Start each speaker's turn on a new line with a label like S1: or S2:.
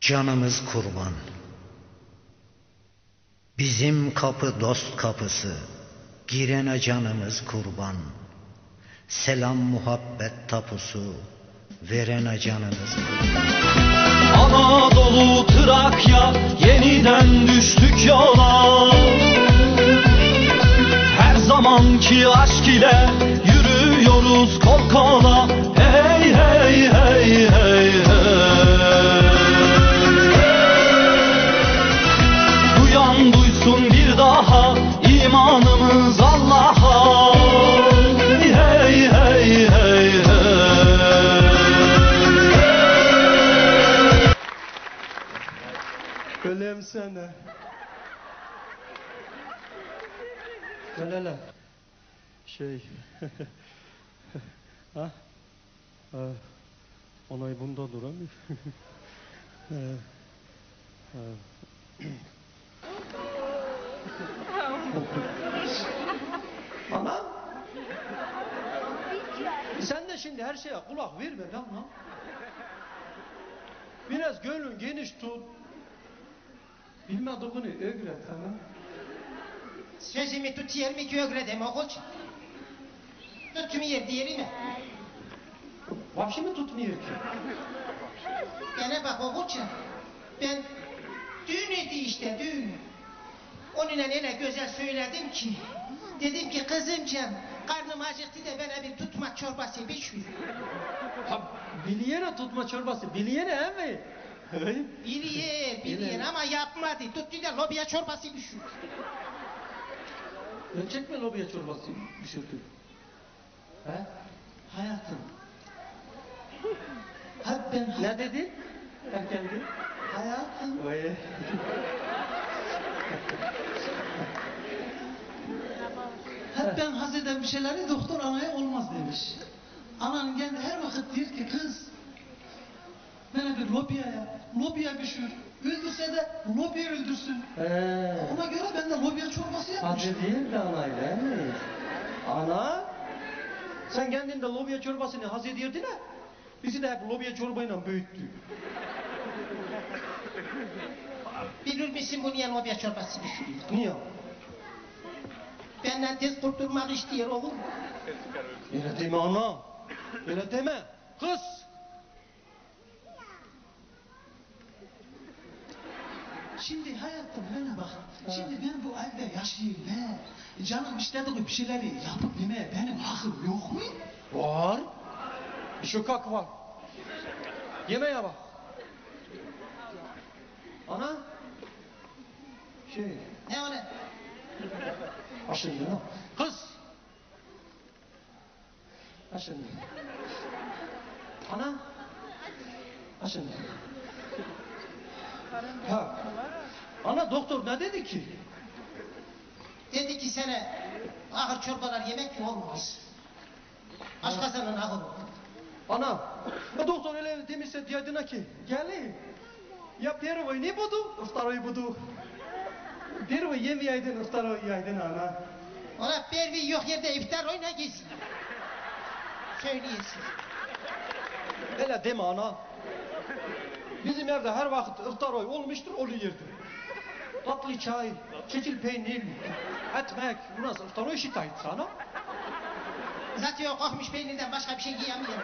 S1: Canımız kurban. Bizim kapı dost kapısı. Girene canımız kurban. Selam muhabbet tapusu. Verene canımız kurban.
S2: Anadolu Trakya yeniden düştük yola Her zamanki aşk ile
S3: Gel hele. Şey. ha? Ha. Onay bunda duramıyor. Ha. Ha. Ana. Sen de şimdi her şeye kulak verme lan lan. Biraz gönlün geniş tut. Bilmediğini öğret hanım.
S4: Sözümü tut mi gögredem oğulcan? Tuttum yer diğeri mi?
S3: Vahşi mi tutmuyor ki?
S4: Gene bak oğulcan. Ben düğün idi işte düğün. Onunla öyle güzel söyledim ki. Dedim ki kızımcan karnım acıktı da bana bir tutma çorbası bir şu.
S3: Ha, biliyene tutma çorbası. Biliyene he mi? Hey.
S4: Biliyor biliyor ama yapmadı. Tuttu da lobiya çorbası bir şu.
S3: Gerçek mi lobiya çorbası pişirdi? He?
S4: Hayatım. Hep ben
S3: Ne dedi? Erkendi.
S4: hayatım.
S3: Oy.
S5: Hep ben haz eden bir şeyleri doktor anaya olmaz demiş. Anan kendi her vakit diyor ki kız bana bir lobiya yap, lobiya pişir. Öldürse de lobiya öldürsün.
S3: He.
S5: Ona göre ben de lobiya çorbası yapmışım.
S3: Hadi değil de anayla mi? Ana. Sen kendin de lobiya çorbasını haz ediyordun ha. Bizi de hep lobiya çorbayla büyüttü.
S4: Bilir misin bu niye lobiya çorbası pişiriyor?
S3: Niye?
S4: Benden tez kurtulmak istiyor oğlum.
S3: Öyle deme ana. Öyle deme. Kız.
S5: Şimdi hayatım bana bak. Şimdi ben bu evde yaşayayım he. Canım istediği bir şeyleri yapıp yemeye benim hakkım yok mu?
S3: Var. Bir şokak var. Yemeğe bak. Ana. Şey.
S4: Ne o ne?
S3: Aşın ya. Kız. Aşın. Ana. Aşın. Ha. Ana doktor ne dedi ki?
S4: Dedi ki sana ahır çorbalar yemek ki olmaz. Başkasının ahırı.
S3: Ana. Doktor öyle demişse diyadına ki. Gelin. Ya pervoy ne budu? Iftaroy budu. Pervoy yemeyeydin iftaroy yiyeydin ana.
S4: Ona bervi yok yerde iftar oyna gitsin. Söyleyesin.
S3: Öyle deme ana. Bizim evde her vakit iftaroy olmuştur, oluyordu. Tatlı çay, keçil peynir, ekmek, bu nasıl iftaroy şikayet sana?
S4: Zaten o kokmuş peynirden başka bir şey yiyemiyor.